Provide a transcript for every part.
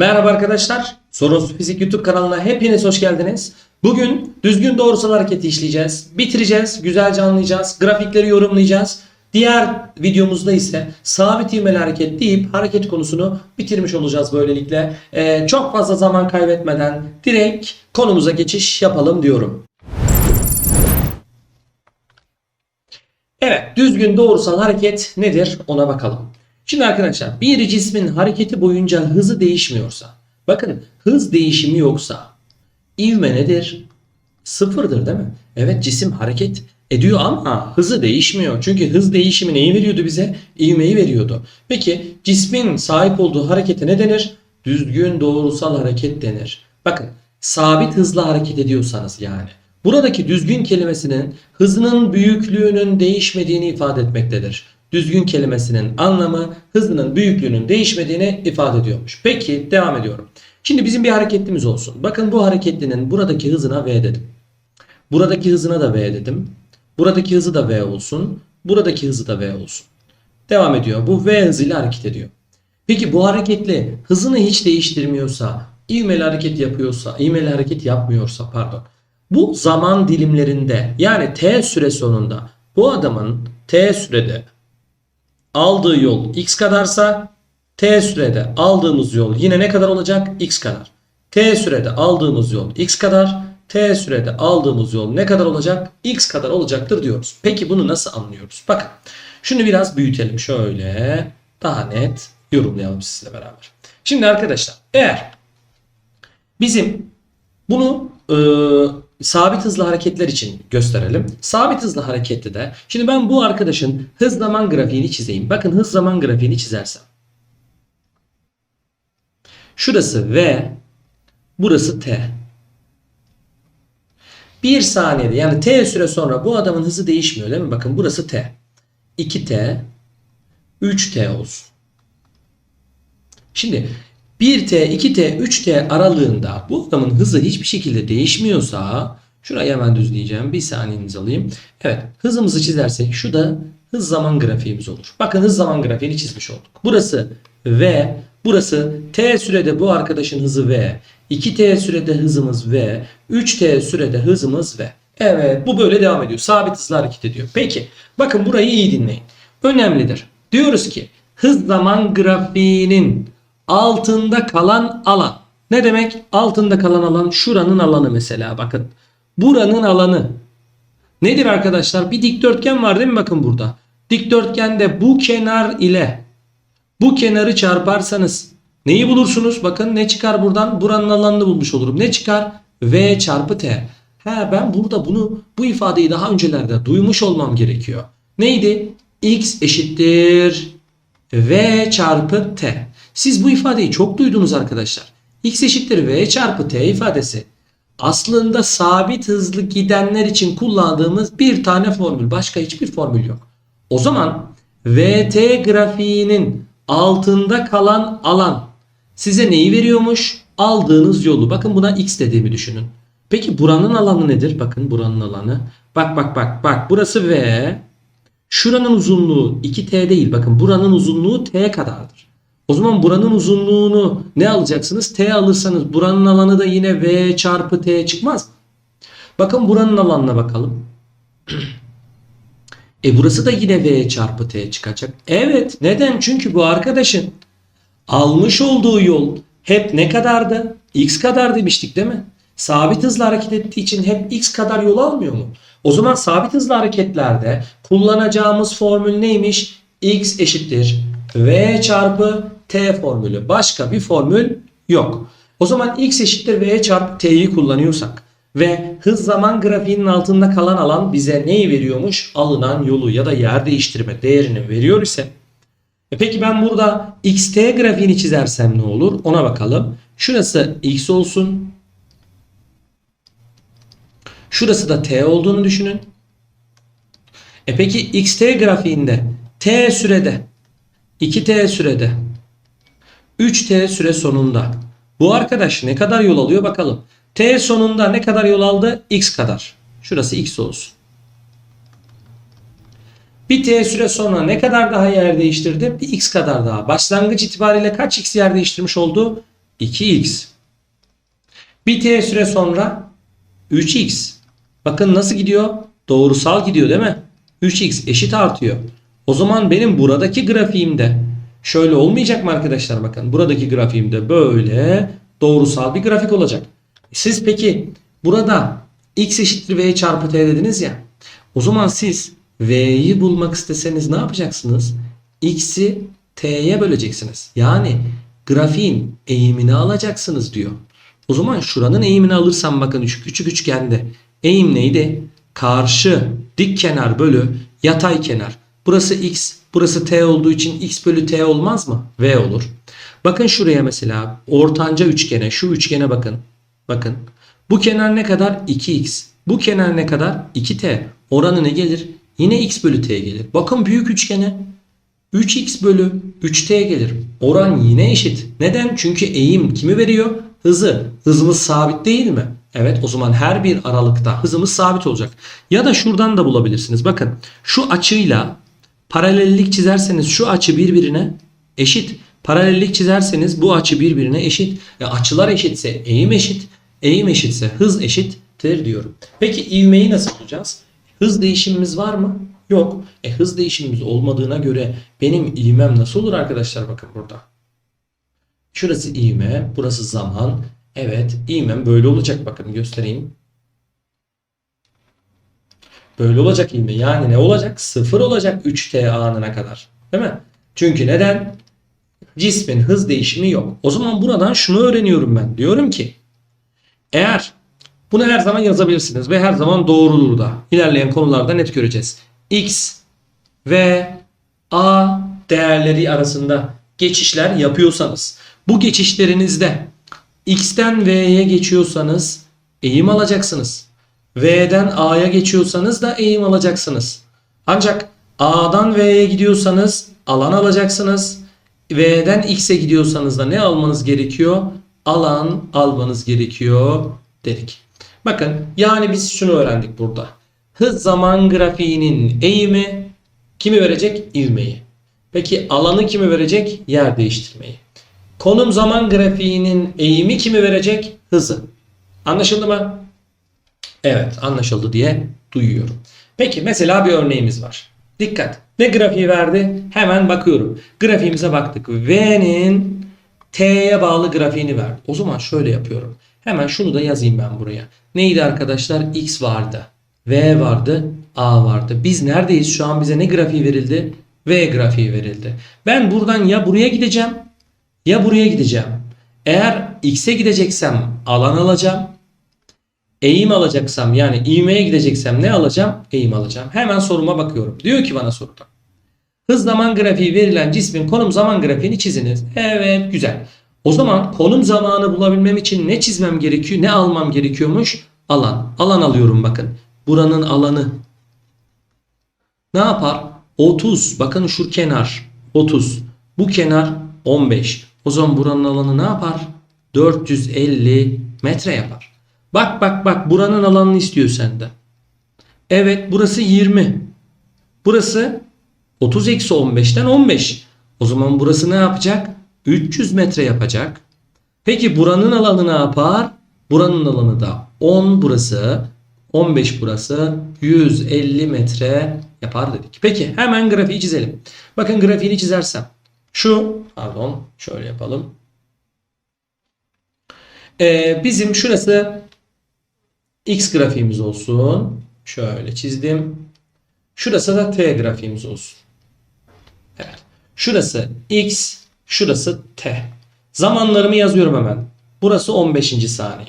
Merhaba arkadaşlar. Soros Fizik YouTube kanalına hepiniz hoş geldiniz. Bugün düzgün doğrusal hareketi işleyeceğiz. Bitireceğiz, güzelce anlayacağız, grafikleri yorumlayacağız. Diğer videomuzda ise sabit ivmeli hareket deyip hareket konusunu bitirmiş olacağız böylelikle. Ee, çok fazla zaman kaybetmeden direkt konumuza geçiş yapalım diyorum. Evet, düzgün doğrusal hareket nedir ona bakalım. Şimdi arkadaşlar bir cismin hareketi boyunca hızı değişmiyorsa, bakın hız değişimi yoksa ivme nedir? Sıfırdır değil mi? Evet cisim hareket ediyor ama hızı değişmiyor. Çünkü hız değişimi neyi veriyordu bize? İvmeyi veriyordu. Peki cismin sahip olduğu harekete ne denir? Düzgün doğrusal hareket denir. Bakın sabit hızla hareket ediyorsanız yani. Buradaki düzgün kelimesinin hızının büyüklüğünün değişmediğini ifade etmektedir. Düzgün kelimesinin anlamı hızının büyüklüğünün değişmediğini ifade ediyormuş. Peki devam ediyorum. Şimdi bizim bir hareketlimiz olsun. Bakın bu hareketlinin buradaki hızına V dedim. Buradaki hızına da V dedim. Buradaki hızı da V olsun. Buradaki hızı da V olsun. Devam ediyor. Bu V hızıyla hareket ediyor. Peki bu hareketli hızını hiç değiştirmiyorsa, ivmeli hareket yapıyorsa, ivmeli hareket yapmıyorsa pardon. Bu zaman dilimlerinde yani T süre sonunda bu adamın T sürede aldığı yol x kadarsa t sürede aldığımız yol yine ne kadar olacak? x kadar. t sürede aldığımız yol x kadar. t sürede aldığımız yol ne kadar olacak? x kadar olacaktır diyoruz. Peki bunu nasıl anlıyoruz? Bakın şunu biraz büyütelim şöyle daha net yorumlayalım sizinle beraber. Şimdi arkadaşlar eğer bizim bunu sabit hızlı hareketler için gösterelim. Sabit hızlı harekette de şimdi ben bu arkadaşın hız zaman grafiğini çizeyim. Bakın hız zaman grafiğini çizersem. Şurası V, burası T. Bir saniyede yani T süre sonra bu adamın hızı değişmiyor değil mi? Bakın burası T. 2T, 3T olsun. Şimdi 1T, 2T, 3T aralığında bu adamın hızı hiçbir şekilde değişmiyorsa şurayı hemen düzleyeceğim. Bir saniyenizi alayım. Evet hızımızı çizersek şu da hız zaman grafiğimiz olur. Bakın hız zaman grafiğini çizmiş olduk. Burası V, burası T sürede bu arkadaşın hızı V, 2T sürede hızımız V, 3T sürede hızımız V. Evet bu böyle devam ediyor. Sabit hızla hareket ediyor. Peki bakın burayı iyi dinleyin. Önemlidir. Diyoruz ki hız zaman grafiğinin altında kalan alan. Ne demek? Altında kalan alan şuranın alanı mesela bakın. Buranın alanı. Nedir arkadaşlar? Bir dikdörtgen var değil mi bakın burada. Dikdörtgende bu kenar ile bu kenarı çarparsanız neyi bulursunuz? Bakın ne çıkar buradan? Buranın alanını bulmuş olurum. Ne çıkar? V çarpı T. He ben burada bunu bu ifadeyi daha öncelerde duymuş olmam gerekiyor. Neydi? X eşittir V çarpı T. Siz bu ifadeyi çok duydunuz arkadaşlar. X eşittir V çarpı T ifadesi. Aslında sabit hızlı gidenler için kullandığımız bir tane formül. Başka hiçbir formül yok. O zaman VT grafiğinin altında kalan alan size neyi veriyormuş? Aldığınız yolu. Bakın buna X dediğimi düşünün. Peki buranın alanı nedir? Bakın buranın alanı. Bak bak bak bak burası V. Şuranın uzunluğu 2T değil. Bakın buranın uzunluğu T kadardır. O zaman buranın uzunluğunu ne alacaksınız? T alırsanız buranın alanı da yine V çarpı T çıkmaz mı? Bakın buranın alanına bakalım. e burası da yine V çarpı T çıkacak. Evet. Neden? Çünkü bu arkadaşın almış olduğu yol hep ne kadardı? X kadar demiştik değil mi? Sabit hızla hareket ettiği için hep X kadar yol almıyor mu? O zaman sabit hızlı hareketlerde kullanacağımız formül neymiş? X eşittir V çarpı T formülü. Başka bir formül yok. O zaman X eşittir V çarpı T'yi kullanıyorsak ve hız zaman grafiğinin altında kalan alan bize neyi veriyormuş? Alınan yolu ya da yer değiştirme değerini veriyor ise e peki ben burada xt grafiğini çizersem ne olur? Ona bakalım. Şurası x olsun. Şurası da t olduğunu düşünün. E peki xt grafiğinde t sürede 2t sürede 3t süre sonunda bu arkadaş ne kadar yol alıyor bakalım. t sonunda ne kadar yol aldı? x kadar. Şurası x olsun. Bir t süre sonra ne kadar daha yer değiştirdi? Bir x kadar daha. Başlangıç itibariyle kaç x yer değiştirmiş oldu? 2x. Bir t süre sonra 3x. Bakın nasıl gidiyor? Doğrusal gidiyor değil mi? 3x eşit artıyor. O zaman benim buradaki grafiğimde şöyle olmayacak mı arkadaşlar bakın. Buradaki grafiğimde böyle doğrusal bir grafik olacak. Siz peki burada x eşittir v çarpı t dediniz ya. O zaman siz v'yi bulmak isteseniz ne yapacaksınız? x'i t'ye böleceksiniz. Yani grafiğin eğimini alacaksınız diyor. O zaman şuranın eğimini alırsam bakın şu küçük üçgende eğim neydi? Karşı dik kenar bölü yatay kenar. Burası x, burası t olduğu için x bölü t olmaz mı? v olur. Bakın şuraya mesela ortanca üçgene, şu üçgene bakın. Bakın. Bu kenar ne kadar? 2x. Bu kenar ne kadar? 2t. Oranı ne gelir? Yine x bölü t gelir. Bakın büyük üçgene. 3x bölü 3t gelir. Oran yine eşit. Neden? Çünkü eğim kimi veriyor? Hızı. Hızımız sabit değil mi? Evet o zaman her bir aralıkta hızımız sabit olacak. Ya da şuradan da bulabilirsiniz. Bakın şu açıyla paralellik çizerseniz şu açı birbirine eşit. Paralellik çizerseniz bu açı birbirine eşit. E açılar eşitse eğim eşit. Eğim eşitse hız eşittir diyorum. Peki ivmeyi nasıl bulacağız? Hız değişimimiz var mı? Yok. E hız değişimimiz olmadığına göre benim ivmem nasıl olur arkadaşlar bakın burada. Şurası ivme, burası zaman. Evet, ivmem böyle olacak bakın göstereyim. Böyle olacak ivme. Yani ne olacak? Sıfır olacak 3t anına kadar. Değil mi? Çünkü neden? Cismin hız değişimi yok. O zaman buradan şunu öğreniyorum ben. Diyorum ki eğer bunu her zaman yazabilirsiniz ve her zaman doğrudur da. İlerleyen konularda net göreceğiz. X ve A değerleri arasında geçişler yapıyorsanız bu geçişlerinizde X'ten V'ye geçiyorsanız eğim alacaksınız. V'den A'ya geçiyorsanız da eğim alacaksınız. Ancak A'dan V'ye gidiyorsanız alan alacaksınız. V'den X'e gidiyorsanız da ne almanız gerekiyor? Alan almanız gerekiyor dedik. Bakın yani biz şunu öğrendik burada. Hız zaman grafiğinin eğimi kimi verecek? İvmeyi. Peki alanı kimi verecek? Yer değiştirmeyi. Konum zaman grafiğinin eğimi kimi verecek? Hızı. Anlaşıldı mı? Evet anlaşıldı diye duyuyorum. Peki mesela bir örneğimiz var. Dikkat. Ne grafiği verdi? Hemen bakıyorum. Grafiğimize baktık. V'nin T'ye bağlı grafiğini verdi. O zaman şöyle yapıyorum. Hemen şunu da yazayım ben buraya. Neydi arkadaşlar? X vardı. V vardı. A vardı. Biz neredeyiz? Şu an bize ne grafiği verildi? V grafiği verildi. Ben buradan ya buraya gideceğim ya buraya gideceğim. Eğer X'e gideceksem alan alacağım. Eğim alacaksam yani ivmeye gideceksem ne alacağım? Eğim alacağım. Hemen soruma bakıyorum. Diyor ki bana soruda. Hız zaman grafiği verilen cismin konum zaman grafiğini çiziniz. Evet güzel. O zaman konum zamanı bulabilmem için ne çizmem gerekiyor? Ne almam gerekiyormuş? Alan. Alan alıyorum bakın. Buranın alanı. Ne yapar? 30. Bakın şu kenar 30. Bu kenar 15. O zaman buranın alanı ne yapar? 450 metre yapar. Bak bak bak buranın alanını istiyor senden. Evet burası 20. Burası 30 eksi 15'ten 15. O zaman burası ne yapacak? 300 metre yapacak. Peki buranın alanı ne yapar? Buranın alanı da 10 burası. 15 burası. 150 metre yapar dedik. Peki hemen grafiği çizelim. Bakın grafiğini çizersem. Şu pardon şöyle yapalım. Ee, bizim şurası x grafiğimiz olsun. Şöyle çizdim. Şurası da t grafiğimiz olsun. Evet. Şurası x, şurası t. Zamanlarımı yazıyorum hemen. Burası 15. saniye.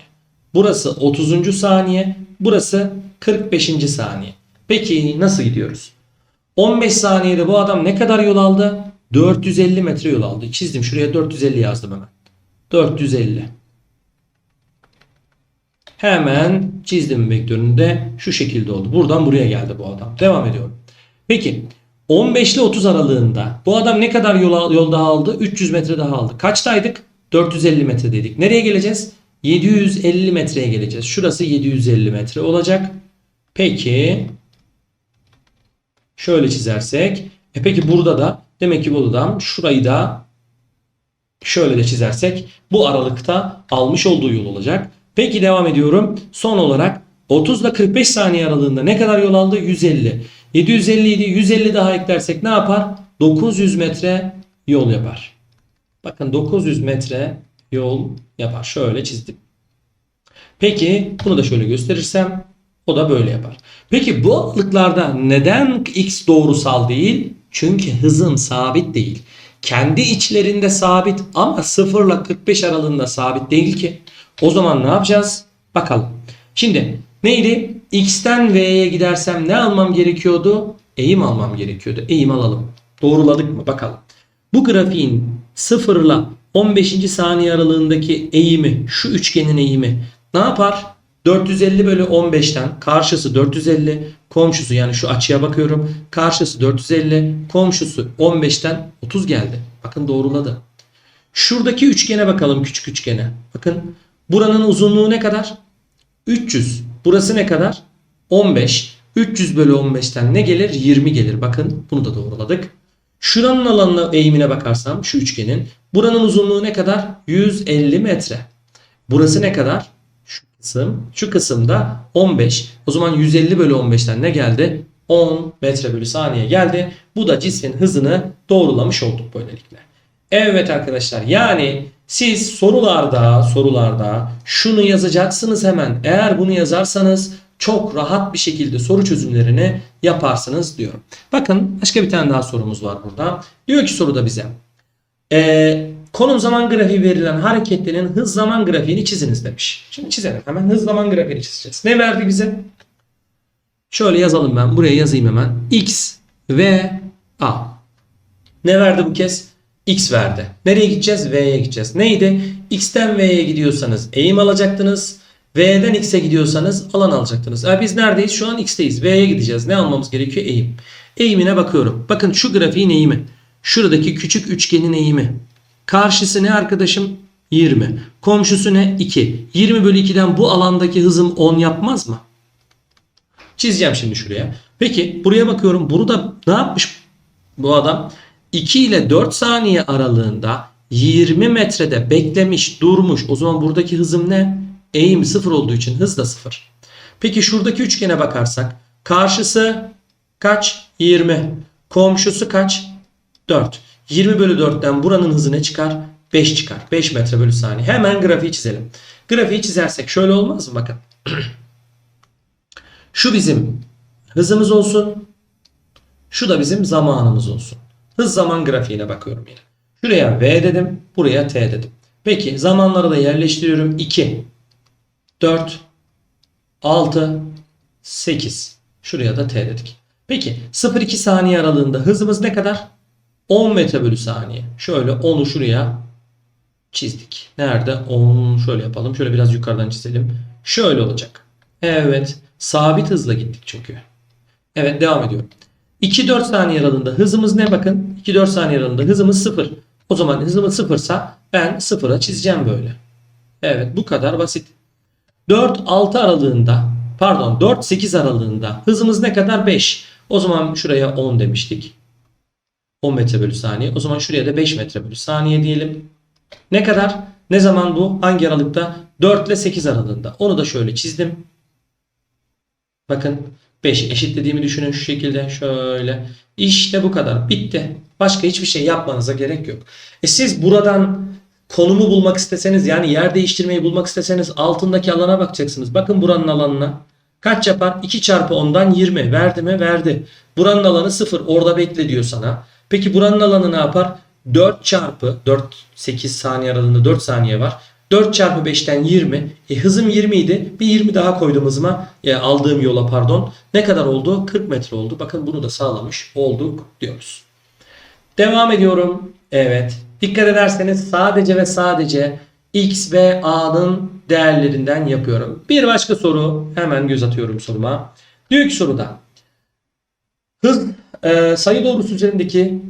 Burası 30. saniye. Burası 45. saniye. Peki nasıl gidiyoruz? 15 saniyede bu adam ne kadar yol aldı? 450 metre yol aldı. Çizdim şuraya 450 yazdım hemen. 450. Hemen çizdim vektöründe şu şekilde oldu. Buradan buraya geldi bu adam. Devam ediyorum. Peki 15 ile 30 aralığında bu adam ne kadar yol, yol daha aldı? 300 metre daha aldı. Kaçtaydık? 450 metredeydik. Nereye geleceğiz? 750 metreye geleceğiz. Şurası 750 metre olacak. Peki şöyle çizersek. E peki burada da demek ki bu adam şurayı da Şöyle de çizersek bu aralıkta almış olduğu yol olacak. Peki devam ediyorum. Son olarak 30 ile 45 saniye aralığında ne kadar yol aldı? 150. 750 idi. 150 daha eklersek ne yapar? 900 metre yol yapar. Bakın 900 metre yol yapar. Şöyle çizdim. Peki bunu da şöyle gösterirsem o da böyle yapar. Peki bu aralıklarda neden x doğrusal değil? Çünkü hızım sabit değil. Kendi içlerinde sabit ama 0 ile 45 aralığında sabit değil ki. O zaman ne yapacağız? Bakalım. Şimdi neydi? X'ten V'ye gidersem ne almam gerekiyordu? Eğim almam gerekiyordu. Eğim alalım. Doğruladık mı? Bakalım. Bu grafiğin 0 ile 15. saniye aralığındaki eğimi, şu üçgenin eğimi ne yapar? 450 bölü 15'ten karşısı 450, komşusu yani şu açıya bakıyorum. Karşısı 450, komşusu 15'ten 30 geldi. Bakın doğruladı. Şuradaki üçgene bakalım küçük üçgene. Bakın buranın uzunluğu ne kadar? 300. Burası ne kadar? 15. 300 bölü 15'ten ne gelir? 20 gelir. Bakın bunu da doğruladık. Şuranın alanına eğimine bakarsam şu üçgenin buranın uzunluğu ne kadar? 150 metre. Burası ne kadar? Şu kısım. Şu kısımda 15. O zaman 150 bölü 15'ten ne geldi? 10 metre bölü saniye geldi. Bu da cismin hızını doğrulamış olduk böylelikle. Evet arkadaşlar yani siz sorularda sorularda şunu yazacaksınız hemen. Eğer bunu yazarsanız çok rahat bir şekilde soru çözümlerini yaparsınız diyorum. Bakın başka bir tane daha sorumuz var burada. Diyor ki soruda bize. Ee, konum zaman grafiği verilen hareketlerin hız zaman grafiğini çiziniz demiş. Şimdi çizelim hemen hız zaman grafiğini çizeceğiz. Ne verdi bize? Şöyle yazalım ben. Buraya yazayım hemen. X ve A. Ne verdi bu kez? X verdi. Nereye gideceğiz? V'ye gideceğiz. Neydi? X'ten V'ye gidiyorsanız eğim alacaktınız. V'den X'e gidiyorsanız alan alacaktınız. E biz neredeyiz? Şu an X'teyiz. V'ye gideceğiz. Ne almamız gerekiyor? Eğim. Eğimine bakıyorum. Bakın şu grafiğin eğimi. Şuradaki küçük üçgenin eğimi. Karşısı ne arkadaşım? 20. Komşusu ne? 2. 20 bölü 2'den bu alandaki hızım 10 yapmaz mı? Çizeceğim şimdi şuraya. Peki buraya bakıyorum. Burada ne yapmış bu adam? 2 ile 4 saniye aralığında 20 metrede beklemiş, durmuş. O zaman buradaki hızım ne? Eğim 0 olduğu için hız da 0. Peki şuradaki üçgene bakarsak karşısı kaç? 20. Komşusu kaç? 4. 20 bölü 4'ten buranın hızı ne çıkar? 5 çıkar. 5 metre bölü saniye. Hemen grafiği çizelim. Grafiği çizersek şöyle olmaz mı? Bakın. Şu bizim hızımız olsun. Şu da bizim zamanımız olsun. Hız zaman grafiğine bakıyorum yine. Şuraya V dedim. Buraya T dedim. Peki zamanları da yerleştiriyorum. 2, 4, 6, 8. Şuraya da T dedik. Peki 0-2 saniye aralığında hızımız ne kadar? 10 metre bölü saniye. Şöyle 10'u şuraya çizdik. Nerede? 10 şöyle yapalım. Şöyle biraz yukarıdan çizelim. Şöyle olacak. Evet. Sabit hızla gittik çünkü. Evet devam ediyorum. 2-4 saniye aralığında hızımız ne bakın? 2-4 saniye aralığında hızımız 0. O zaman hızımız 0 sa ben 0'a çizeceğim böyle. Evet bu kadar basit. 4-6 aralığında pardon 4-8 aralığında hızımız ne kadar? 5. O zaman şuraya 10 demiştik. 10 metre bölü saniye. O zaman şuraya da 5 metre bölü saniye diyelim. Ne kadar? Ne zaman bu? Hangi aralıkta? 4 ile 8 aralığında. Onu da şöyle çizdim. Bakın 5 eşitlediğimi düşünün şu şekilde şöyle. İşte bu kadar. Bitti. Başka hiçbir şey yapmanıza gerek yok. E siz buradan konumu bulmak isteseniz yani yer değiştirmeyi bulmak isteseniz altındaki alana bakacaksınız. Bakın buranın alanına. Kaç yapar? 2 çarpı 10'dan 20. Verdi mi? Verdi. Buranın alanı 0. Orada bekle diyor sana. Peki buranın alanı ne yapar? 4 çarpı 4 8 saniye aralığında 4 saniye var. 4 çarpı 5'ten 20. E, hızım 20 idi. Bir 20 daha koydum hızıma. E, aldığım yola pardon. Ne kadar oldu? 40 metre oldu. Bakın bunu da sağlamış olduk diyoruz. Devam ediyorum. Evet. Dikkat ederseniz sadece ve sadece X ve A'nın değerlerinden yapıyorum. Bir başka soru. Hemen göz atıyorum soruma. Diyor ki soruda. Hız e, sayı doğrusu üzerindeki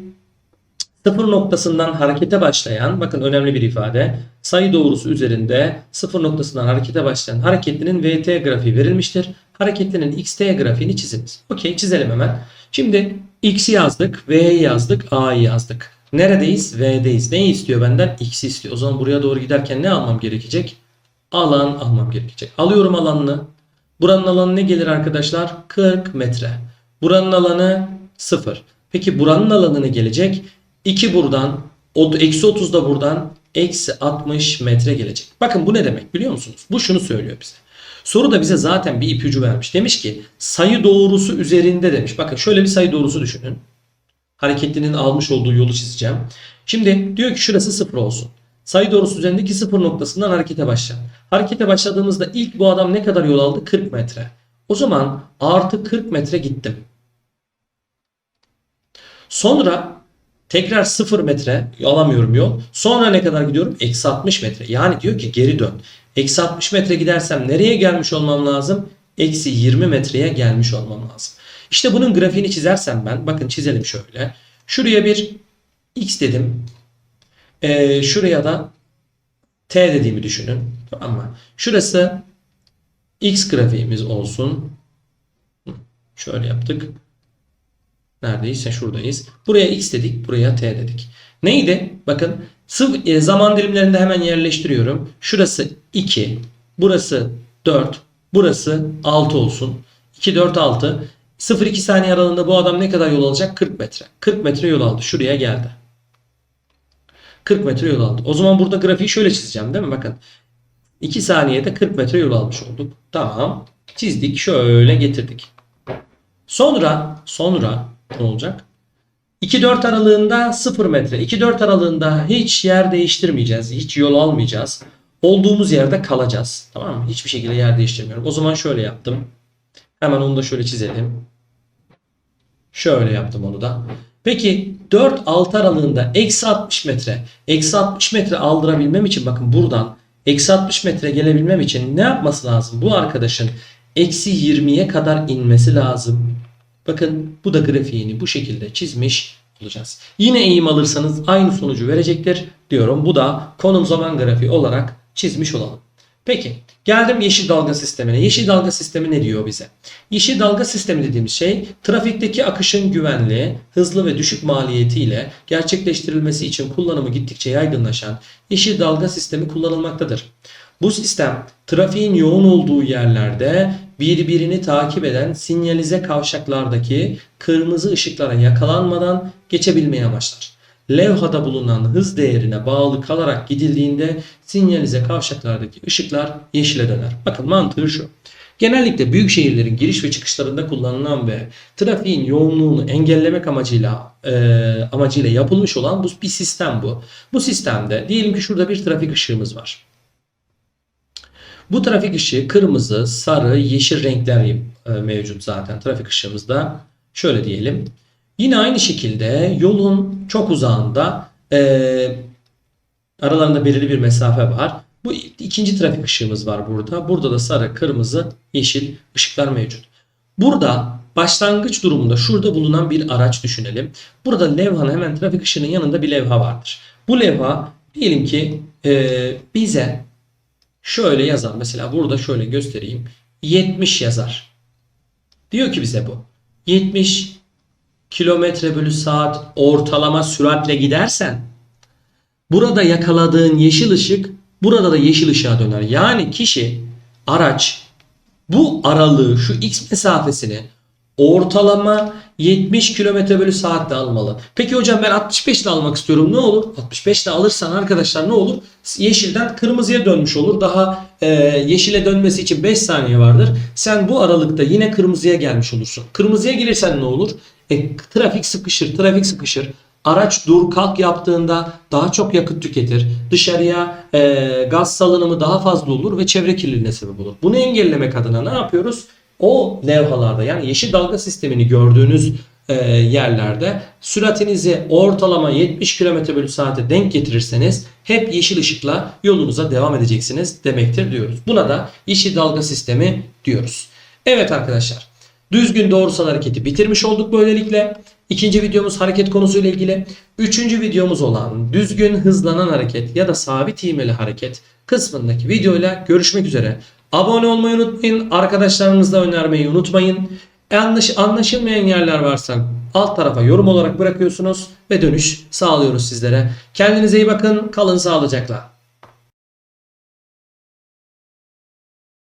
sıfır noktasından harekete başlayan bakın önemli bir ifade sayı doğrusu üzerinde sıfır noktasından harekete başlayan hareketlinin VT grafiği verilmiştir. Hareketlinin XT grafiğini çiziniz. Okey çizelim hemen. Şimdi X'i yazdık, V'yi yazdık, A'yı yazdık. Neredeyiz? V'deyiz. Neyi istiyor benden? X'i istiyor. O zaman buraya doğru giderken ne almam gerekecek? Alan almam gerekecek. Alıyorum alanını. Buranın alanı ne gelir arkadaşlar? 40 metre. Buranın alanı 0. Peki buranın alanı ne gelecek? 2 buradan, eksi 30 da buradan, eksi 60 metre gelecek. Bakın bu ne demek biliyor musunuz? Bu şunu söylüyor bize. Soru da bize zaten bir ipucu vermiş. Demiş ki sayı doğrusu üzerinde demiş. Bakın şöyle bir sayı doğrusu düşünün. Hareketlinin almış olduğu yolu çizeceğim. Şimdi diyor ki şurası 0 olsun. Sayı doğrusu üzerindeki 0 noktasından harekete başla. Harekete başladığımızda ilk bu adam ne kadar yol aldı? 40 metre. O zaman artı 40 metre gittim. Sonra tekrar 0 metre alamıyorum yol. Sonra ne kadar gidiyorum? Eksi 60 metre. Yani diyor ki geri dön. Eksi 60 metre gidersem nereye gelmiş olmam lazım? Eksi 20 metreye gelmiş olmam lazım. İşte bunun grafiğini çizersem ben bakın çizelim şöyle. Şuraya bir x dedim. Ee, şuraya da t dediğimi düşünün. Tamam mı? Şurası x grafiğimiz olsun. Şöyle yaptık. Neredeyse şuradayız. Buraya x dedik, buraya t dedik. Neydi? Bakın sıv e, zaman dilimlerinde hemen yerleştiriyorum. Şurası 2, burası 4, burası 6 olsun. 2, 4, 6. 0-2 saniye aralığında bu adam ne kadar yol alacak? 40 metre. 40 metre yol aldı. Şuraya geldi. 40 metre yol aldı. O zaman burada grafiği şöyle çizeceğim değil mi? Bakın. 2 saniyede 40 metre yol almış olduk. Tamam. Çizdik. Şöyle getirdik. Sonra sonra ne olacak? 2-4 aralığında 0 metre. 2-4 aralığında hiç yer değiştirmeyeceğiz. Hiç yol almayacağız. Olduğumuz yerde kalacağız. Tamam mı? Hiçbir şekilde yer değiştirmiyorum. O zaman şöyle yaptım. Hemen onu da şöyle çizelim. Şöyle yaptım onu da. Peki 4-6 aralığında eksi 60 metre. Eksi 60 metre aldırabilmem için bakın buradan eksi 60 metre gelebilmem için ne yapması lazım? Bu arkadaşın eksi 20'ye kadar inmesi lazım. Bakın bu da grafiğini bu şekilde çizmiş olacağız. Yine eğim alırsanız aynı sonucu verecektir diyorum. Bu da konum zaman grafiği olarak çizmiş olalım. Peki geldim yeşil dalga sistemine. Yeşil dalga sistemi ne diyor bize? Yeşil dalga sistemi dediğimiz şey trafikteki akışın güvenli, hızlı ve düşük maliyetiyle gerçekleştirilmesi için kullanımı gittikçe yaygınlaşan yeşil dalga sistemi kullanılmaktadır. Bu sistem trafiğin yoğun olduğu yerlerde birbirini takip eden sinyalize kavşaklardaki kırmızı ışıklara yakalanmadan geçebilmeyi amaçlar. Levhada bulunan hız değerine bağlı kalarak gidildiğinde sinyalize kavşaklardaki ışıklar yeşile döner. Bakın mantığı şu. Genellikle büyük şehirlerin giriş ve çıkışlarında kullanılan ve trafiğin yoğunluğunu engellemek amacıyla e, amacıyla yapılmış olan bu bir sistem bu. Bu sistemde diyelim ki şurada bir trafik ışığımız var. Bu trafik ışığı kırmızı, sarı, yeşil renkler e, mevcut zaten trafik ışığımızda. Şöyle diyelim. Yine aynı şekilde yolun çok uzağında e, aralarında belirli bir mesafe var. Bu ikinci trafik ışığımız var burada. Burada da sarı, kırmızı, yeşil ışıklar mevcut. Burada başlangıç durumunda şurada bulunan bir araç düşünelim. Burada levhanın hemen trafik ışığının yanında bir levha vardır. Bu levha diyelim ki e, bize şöyle yazar. Mesela burada şöyle göstereyim. 70 yazar. Diyor ki bize bu. 70 kilometre bölü saat ortalama süratle gidersen burada yakaladığın yeşil ışık burada da yeşil ışığa döner. Yani kişi araç bu aralığı şu x mesafesini ortalama 70 km bölü saatte almalı. Peki hocam ben 65 ile almak istiyorum. Ne olur? 65 ile alırsan arkadaşlar ne olur? Yeşilden kırmızıya dönmüş olur. Daha e, yeşile dönmesi için 5 saniye vardır. Sen bu aralıkta yine kırmızıya gelmiş olursun. Kırmızıya gelirsen ne olur? E, trafik sıkışır, trafik sıkışır. Araç dur kalk yaptığında daha çok yakıt tüketir. Dışarıya e, gaz salınımı daha fazla olur ve çevre kirliliğine sebep olur. Bunu engellemek adına ne yapıyoruz? O levhalarda yani yeşil dalga sistemini gördüğünüz e, yerlerde süratinizi ortalama 70 km bölü saate denk getirirseniz hep yeşil ışıkla yolunuza devam edeceksiniz demektir diyoruz. Buna da yeşil dalga sistemi diyoruz. Evet arkadaşlar düzgün doğrusal hareketi bitirmiş olduk böylelikle. İkinci videomuz hareket konusuyla ilgili. Üçüncü videomuz olan düzgün hızlanan hareket ya da sabit ivmeli hareket kısmındaki videoyla görüşmek üzere. Abone olmayı unutmayın. Arkadaşlarınızla önermeyi unutmayın. Yanlış anlaşılmayan yerler varsa alt tarafa yorum olarak bırakıyorsunuz ve dönüş sağlıyoruz sizlere. Kendinize iyi bakın. Kalın sağlıcakla.